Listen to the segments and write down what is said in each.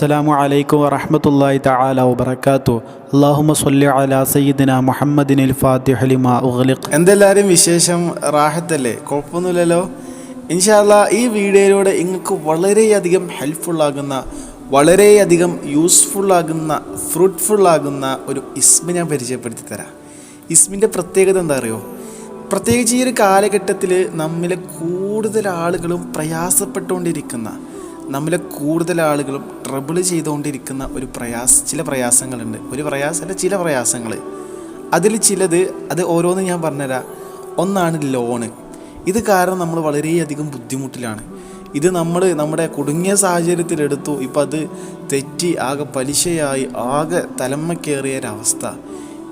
അസ്സലാമു അലൈക്കും വറഹ്മത്തുള്ളാഹി തആല വബറകാതു അല്ലാഹുമ്മ സ്വല്ലി അലാ ലിമാ എന്തെല്ലാവരും വിശേഷം? റാഹത്തല്ലേ? കുഴപ്പമൊന്നുമില്ലല്ലോ. ഇൻഷാല്ല ഈ വീഡിയോയിലൂടെ നിങ്ങൾക്ക് വളരെയധികം ഹെൽപ്ഫുള്ളാകുന്ന വളരെയധികം യൂസ്ഫുള്ളാകുന്ന ഫ്രൂട്ട്ഫുള്ളാകുന്ന ഒരു ഇസ്മ ഞാൻ പരിചയപ്പെടുത്തി തരാം. ഇസ്മിന്റെ പ്രത്യേകത എന്താ അറിയോ? പ്രത്യേകിച്ച് ഈ ഒരു കാലഘട്ടത്തിൽ നമ്മിലെ കൂടുതൽ ആളുകളും പ്രയാസപ്പെട്ടുകൊണ്ടിരിക്കുന്ന നമ്മിലെ കൂടുതൽ ആളുകളും ട്രബിൾ ചെയ്തുകൊണ്ടിരിക്കുന്ന ഒരു പ്രയാസ ചില പ്രയാസങ്ങളുണ്ട്. ഒരു പ്രയാസമല്ല ചില പ്രയാസങ്ങൾ അതിൽ ചിലത് അത് ഓരോന്ന് ഞാൻ പറഞ്ഞുതരാം ഒന്നാണ് ലോണ്. ഇത് കാരണം നമ്മൾ വളരെയധികം ബുദ്ധിമുട്ടിലാണ്. ഇത് നമ്മൾ നമ്മുടെ കുടുങ്ങിയ സാഹചര്യത്തിലെടുത്തു. ഇപ്പം അത് തെറ്റി ആകെ പലിശയായി ആകെ തലമ്മ കയറിയ ഒരവസ്ഥ.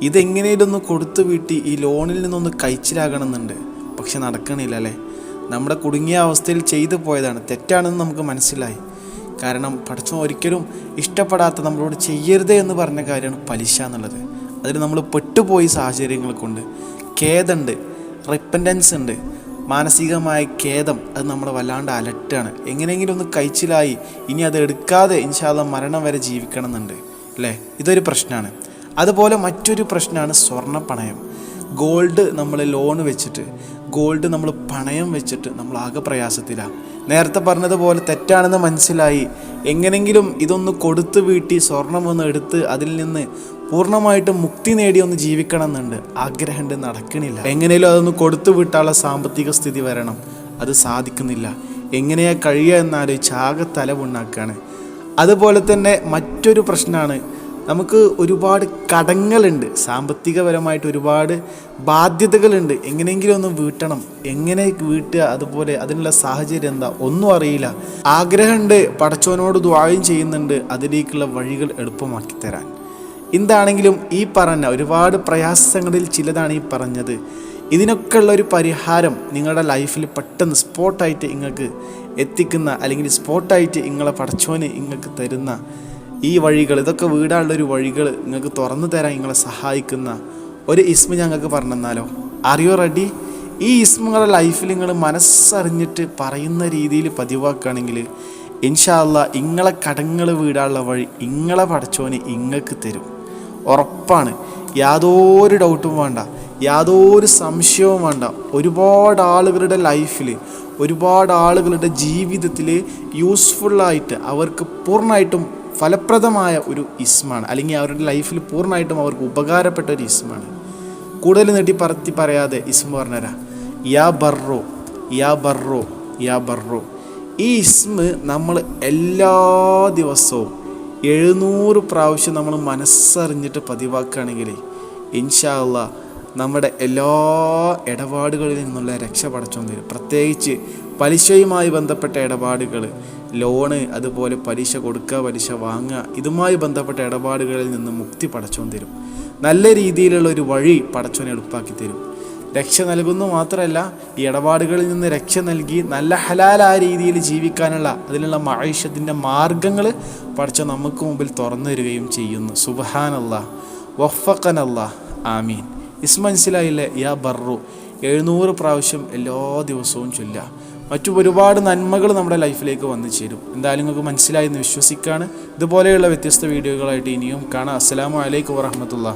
ഇതെങ്ങനെയൊന്ന് കൊടുത്തു വീട്ടി ഈ ലോണിൽ നിന്നൊന്ന് കഴിച്ചിലാകണമെന്നുണ്ട്. പക്ഷെ നടക്കണില്ല അല്ലേ നമ്മുടെ കുടുങ്ങിയ അവസ്ഥയിൽ ചെയ്തു പോയതാണ്. തെറ്റാണെന്ന് നമുക്ക് മനസ്സിലായി. കാരണം പഠിച്ചു ഒരിക്കലും ഇഷ്ടപ്പെടാത്ത നമ്മളോട് ചെയ്യരുത് എന്ന് പറഞ്ഞ കാര്യമാണ് പലിശ എന്നുള്ളത്. അതിൽ നമ്മൾ പെട്ടുപോയി സാഹചര്യങ്ങൾ കൊണ്ട്. ഖേദമുണ്ട് റിപ്പൻഡൻസ് ഉണ്ട്. മാനസികമായ ഖേദം അത് നമ്മളെ വല്ലാണ്ട് അലട്ടാണ്. എങ്ങനെയെങ്കിലും ഒന്ന് കഴിച്ചിലായി. ഇനി അത് എടുക്കാതെ ഇൻഷാല്ല മരണം വരെ ജീവിക്കണം എന്നുണ്ട് അല്ലേ? ഇതൊരു പ്രശ്നമാണ്. അതുപോലെ മറ്റൊരു പ്രശ്നമാണ് സ്വർണ പണയം. ഗോൾഡ് നമ്മൾ ലോൺ വെച്ചിട്ട് ഗോൾഡ് നമ്മൾ പണയം വെച്ചിട്ട് നമ്മൾ ആകെ പ്രയാസത്തിലാണ്. നേരത്തെ പറഞ്ഞതുപോലെ തെറ്റാണെന്ന് മനസ്സിലായി. എങ്ങനെങ്കിലും ഇതൊന്ന് കൊടുത്തു വീട്ടി സ്വർണം ഒന്ന് എടുത്ത് അതിൽ നിന്ന് പൂർണമായിട്ടും മുക്തി നേടി ഒന്ന് ജീവിക്കണം എന്നുണ്ട് ആഗ്രഹമുണ്ട് നടക്കണില്ല. എങ്ങനെയും അതൊന്ന് കൊടുത്തു വിട്ടാനുള്ള സാമ്പത്തിക സ്ഥിതി വരണം. അത് സാധിക്കുന്നില്ല. എങ്ങനെയാ കഴിയുക എന്നാലോചിച്ച് ആകെ തലമുണ്ടാക്കുകയാണ് അതുപോലെ തന്നെ മറ്റൊരു പ്രശ്നമാണ് നമുക്ക് ഒരുപാട് കടങ്ങളുണ്ട്. സാമ്പത്തികപരമായിട്ട് ഒരുപാട് ബാധ്യതകളുണ്ട്. എങ്ങനെയെങ്കിലും ഒന്ന് വീട്ടണം. എങ്ങനെ വീട്ടുക? അതുപോലെ അതിനുള്ള സാഹചര്യം എന്താ? ഒന്നും അറിയില്ല. ആഗ്രഹമുണ്ട്. പടച്ചോനോട് ദ്വായം ചെയ്യുന്നുണ്ട്. അതിലേക്കുള്ള വഴികൾ എളുപ്പമാക്കി തരാൻ. എന്താണെങ്കിലും ഈ പറഞ്ഞ ഒരുപാട് പ്രയാസങ്ങളിൽ ചിലതാണ് ഈ പറഞ്ഞത്. ഇതിനൊക്കെ ഉള്ള ഒരു പരിഹാരം നിങ്ങളുടെ ലൈഫിൽ പെട്ടെന്ന് സ്പോട്ടായിട്ട് നിങ്ങൾക്ക് എത്തിക്കുന്ന അല്ലെങ്കിൽ സ്പോട്ടായിട്ട് നിങ്ങളെ പടച്ചോന് നിങ്ങൾക്ക് തരുന്ന ഈ വഴികൾ ഇതൊക്കെ വീടാനുള്ളൊരു വഴികൾ നിങ്ങൾക്ക് തുറന്നു തരാൻ നിങ്ങളെ സഹായിക്കുന്ന ഒരു ഇസ്മ ഞങ്ങൾക്ക് പറഞ്ഞെന്നാലോ അറിയോ റെഡി ഈ ഇസ്മുകളുടെ ലൈഫിൽ നിങ്ങൾ മനസ്സറിഞ്ഞിട്ട് പറയുന്ന രീതിയിൽ പതിവാക്കുകയാണെങ്കിൽ ഇൻഷാല്ല ഇങ്ങളെ കടങ്ങൾ വീടാനുള്ള വഴി ഇങ്ങളെ പടച്ചോന് ഇങ്ങൾക്ക് തരും. ഉറപ്പാണ്. യാതൊരു ഡൗട്ടും വേണ്ട. യാതൊരു സംശയവും വേണ്ട. ഒരുപാട് ആളുകളുടെ ലൈഫിൽ ഒരുപാട് ആളുകളുടെ ജീവിതത്തിൽ യൂസ്ഫുള്ളായിട്ട് അവർക്ക് പൂർണമായിട്ടും ഫലപ്രദമായ ഒരു ഇസ്മാണ്. അല്ലെങ്കിൽ അവരുടെ ലൈഫിൽ പൂർണമായിട്ടും അവർക്ക് ഉപകാരപ്പെട്ട ഒരു ഇസ്മാണ്. കൂടുതൽ നീട്ടി പറത്തി പറയാതെ ഇസ്മ പറഞ്ഞുതരാ യാ ബർറോ യാ ബർറോ യാ ബർറോ. ഈ ഇസ്മ നമ്മൾ എല്ലാ ദിവസവും എഴുന്നൂറ് പ്രാവശ്യം നമ്മൾ മനസ്സറിഞ്ഞിട്ട് പതിവാക്കുകയാണെങ്കിൽ ഇൻഷാ അള്ളാ നമ്മുടെ എല്ലാ ഇടപാടുകളിൽ നിന്നുള്ള രക്ഷ പടച്ചു തരും പ്രത്യേകിച്ച് പലിശയുമായി ബന്ധപ്പെട്ട ഇടപാടുകൾ ലോണ് അതുപോലെ പലിശ കൊടുക്കുക പലിശ വാങ്ങുക ഇതുമായി ബന്ധപ്പെട്ട ഇടപാടുകളിൽ നിന്ന് മുക്തി പടച്ചു തരും. നല്ല രീതിയിലുള്ള ഒരു വഴി പടച്ചോനെ എളുപ്പാക്കി തരും. രക്ഷ നൽകുന്നു മാത്രമല്ല ഈ ഇടപാടുകളിൽ നിന്ന് രക്ഷ നൽകി നല്ല ഹലാലായ രീതിയിൽ ജീവിക്കാനുള്ള അതിനുള്ള മഴീഷത്തിന്റെ മാർഗങ്ങൾ പഠിച്ച നമുക്ക് മുമ്പിൽ തുറന്നു തരികയും ചെയ്യുന്നു. സുബഹാനല്ല വഫക്കനല്ല ആമീൻ. ഇസ് മനസ്സിലായില്ലേ? യാ ബർറു എഴുന്നൂറ് പ്രാവശ്യം എല്ലാ ദിവസവും ചൊല്ലുക. മറ്റു ഒരുപാട് നന്മകൾ നമ്മുടെ ലൈഫിലേക്ക് വന്നു ചേരും. എന്തായാലും നിങ്ങൾക്ക് മനസ്സിലായി എന്ന് വിശ്വസിക്കുകയാണ്. ഇതുപോലെയുള്ള വ്യത്യസ്ത വീഡിയോകളായിട്ട് ഇനിയും കാണാം. അസ്സലാമു അലൈക്കും വറഹമത്തുള്ള